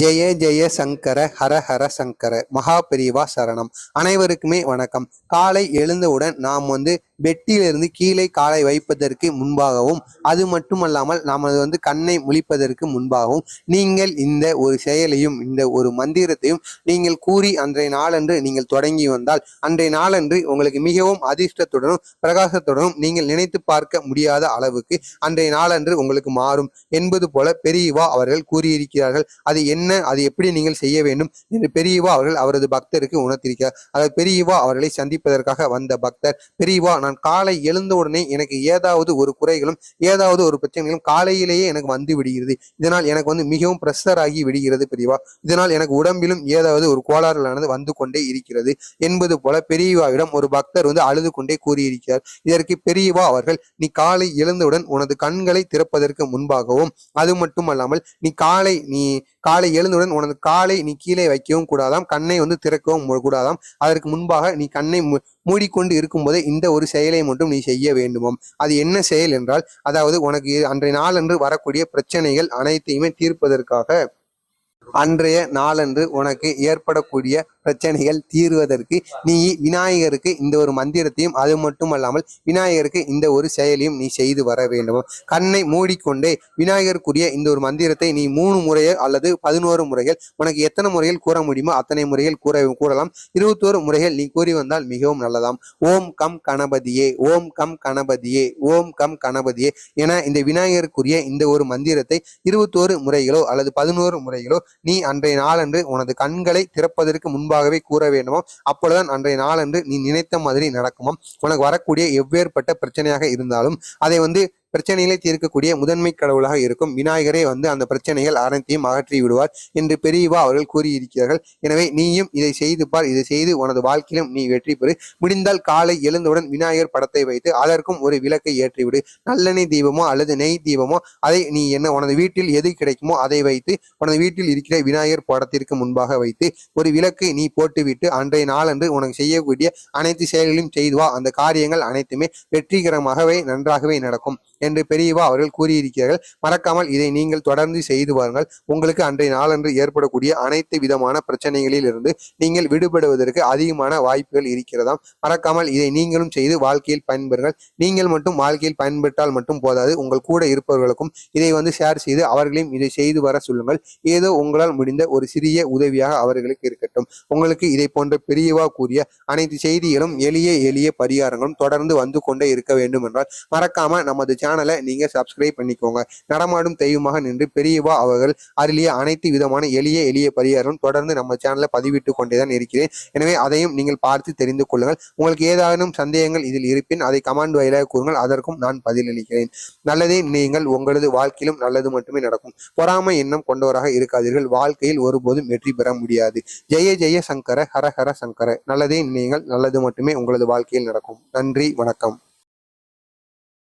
ஜெய ஜெய சங்கர ஹர ஹர சங்கர மகா பெரிவா சரணம். அனைவருக்குமே வணக்கம். காலை எழுந்தவுடன் நாம் வந்து பெட்டியிலிருந்து கீழே காலை வைப்பதற்கு முன்பாகவும் அது மட்டுமல்லாமல் நமது வந்து கண்ணை முழிப்பதற்கு முன்பாகவும் நீங்கள் இந்த ஒரு செயலையும் இந்த ஒரு மந்திரத்தையும் நீங்கள் கூறி அன்றைய நாளன்று நீங்கள் தொடங்கி வந்தால் அன்றைய நாளன்று உங்களுக்கு மிகவும் அதிர்ஷ்டத்துடனும் பிரகாசத்துடனும் நீங்கள் நினைத்து பார்க்க முடியாத அளவுக்கு அன்றைய நாளன்று உங்களுக்கு மாறும் என்பது போல பெரியவா அவர்கள் கூறியிருக்கிறார்கள். அது அது என்ன அது எப்படி நீங்கள் செய்ய வேண்டும்? என்று பெரியவா அவர்கள் அவரது பக்தருக்கு உணர்த்திருக்கிறார். அதாவது பெரியவா அவர்களை சந்திப்பதற்காக வந்த பக்தர் பெரியவா நான் காலை எழுந்தவுடனே எனக்கு ஏதாவது ஒரு குறைகளும் ஏதாவது ஒரு பிரச்சனைகளும் காலையிலேயே எனக்கு வந்து விடுகிறது. இதனால் எனக்கு வந்து மிகவும் பிரஷர் ஆகி விடுகிறது பெரியவா. இதனால் எனக்கு உடம்பிலும் ஏதாவது ஒரு கோளாறுகளானது வந்து கொண்டே இருக்கிறது என்பது போல பெரியவாவிடம் ஒரு பக்தர் வந்து அழுது கொண்டே கூறியிருக்கிறார். இதற்கு பெரியவா அவர்கள் நீ காலை எழுந்தவுடன் உனது கண்களை திறப்பதற்கு முன்பாகவும் அது மட்டுமல்லாமல் நீ காலை நீ காலை எழுந்தவுடன் உனது காலை நீ கீழே வைக்கவும் கூடாதாம் கண்ணை வந்து திறக்கவும் கூடாதாம். அதற்கு முன்பாக நீ கண்ணை மூடிக்கொண்டு இருக்கும்போதே இந்த ஒரு செயலை மட்டும் நீ செய்ய வேண்டுமாம். அது என்ன செயல் என்றால் அதாவது உனக்கு அன்றைய நாளன்று வரக்கூடிய பிரச்சனைகள் அனைத்தையுமே தீர்ப்பதற்காக அன்றைய நாளன்று உனக்கு ஏற்படக்கூடிய பிரச்சனைகள் தீர்வதற்கு நீ விநாயகருக்கு இந்த ஒரு மந்திரத்தையும் அது மட்டுமல்லாமல் விநாயகருக்கு இந்த ஒரு செயலையும் நீ செய்து வர வேண்டும். கண்ணை மூடிக்கொண்டே விநாயகருக்குரிய இந்த ஒரு மந்திரத்தை நீ மூணு முறையோ அல்லது பதினோரு முறைகள் உனக்கு எத்தனை முறைகள் கூற முடியுமோ அத்தனை முறைகள் கூற கூறலாம். இருபத்தோரு முறைகள் நீ கூறி வந்தால் மிகவும் நல்லதாம். ஓம் கம் கணபதியே ஓம் கம் கணபதியே ஓம் கம் கணபதியே என இந்த விநாயகருக்குரிய இந்த ஒரு மந்திரத்தை இருபத்தோரு முறைகளோ அல்லது பதினோரு முறைகளோ நீ அன்றைய நாளன்று உனது கண்களை திறப்பதற்கு முன்பாகவே கூற வேண்டுமோ அப்பொழுதுதான் அன்றைய நாளன்று நீ நினைத்த மாதிரி நடக்குமாம். உனக்கு வரக்கூடிய எவ்வேறுபட்ட பிரச்சனையாக இருந்தாலும் அதை வந்து பிரச்சனைகளை தீர்க்கக்கூடிய முதன்மை கடவுளாக இருக்கும் விநாயகரே வந்து அந்த பிரச்சனைகள் அனைத்தையும் அகற்றி விடுவார் என்று பெரியவா அவர்கள் கூறியிருக்கிறார்கள். எனவே நீயும் இதை செய்து பார் இதை செய்து உனது வாழ்க்கையிலும் நீ வெற்றி பெறு. முடிந்தால் காலை எழுந்தவுடன் விநாயகர் படத்தை வைத்து அதற்கும் ஒரு விளக்கை ஏற்றிவிடு. நல்லெண்ணெய் தீபமோ அல்லது நெய் தீபமோ அதை நீ என்ன உனது வீட்டில் எது கிடைக்குமோ அதை வைத்து உனது வீட்டில் இருக்கிற விநாயகர் படத்திற்கு முன்பாக வைத்து ஒரு விளக்கை நீ போட்டுவிட்டு அன்றைய நாளன்று உனக்கு செய்யக்கூடிய அனைத்து செயல்களையும் செய்துவா அந்த காரியங்கள் அனைத்துமே வெற்றிகரமாகவே நன்றாகவே நடக்கும். என்று பெரியவா அவர்கள் கூறியிருக்கிறார்கள். மறக்காமல் இதை நீங்கள் தொடர்ந்து செய்து வாருங்கள் உங்களுக்கு அன்றைய நாளன்று ஏற்படக்கூடிய அனைத்து விதமான பிரச்சனைகளில் இருந்து நீங்கள் விடுபடுவதற்கு அதிகமான வாய்ப்புகள் இருக்கிறதாம். மறக்காமல் இதை நீங்களும் செய்து வாழ்க்கையில் பயன்பெறுங்கள். நீங்கள் மட்டும் வாழ்க்கையில் பயன்பெற்றால் மட்டும் போதாது. உங்கள் கூட இருப்பவர்களுக்கும் இதை வந்து ஷேர் செய்து அவர்களையும் இதை செய்து வர சொல்லுங்கள். ஏதோ உங்களால் முடிந்த ஒரு சிறிய உதவியாக அவர்களுக்கு இருக்கட்டும். உங்களுக்கு இதை போன்ற பெரியவா கூறிய அனைத்து செய்திகளும் எளிய எளிய பரிகாரங்களும் தொடர்ந்து வந்து கொண்டே இருக்க வேண்டும் என்றால் மறக்காம நமது சேனல் நீங்க சப்ஸ்கிரைப் பண்ணிக்கோங்க. நடமாடும் தெய்வமாக நின்று பெரியவா அவர்கள் அருளிய அனைத்து விதமான எளிய எளிய பரிகாரம் தொடர்ந்து நம்ம சேனலை பதிவிட்டு கொண்டேதான் இருக்கிறேன். எனவே அதையும் நீங்கள் பார்த்து தெரிந்து கொள்ளுங்கள். உங்களுக்கு ஏதானும் சந்தேகங்கள் இதில் இருப்பின் அதை கமாண்ட் வாயிலாக கூறுங்கள். அதற்கும் நான் பதிலளிக்கிறேன். நல்லதே நீங்கள் உங்களது வாழ்க்கையிலும் நல்லது மட்டுமே நடக்கும். பொறாமை எண்ணம் கொண்டவராக இருக்காதீர்கள். வாழ்க்கையில் ஒருபோதும் வெற்றி பெற முடியாது. ஜெய ஜெய சங்கர ஹர ஹர சங்கர. நல்லதே நீங்கள் நல்லது மட்டுமே உங்களது வாழ்க்கையில் நடக்கும். நன்றி வணக்கம்.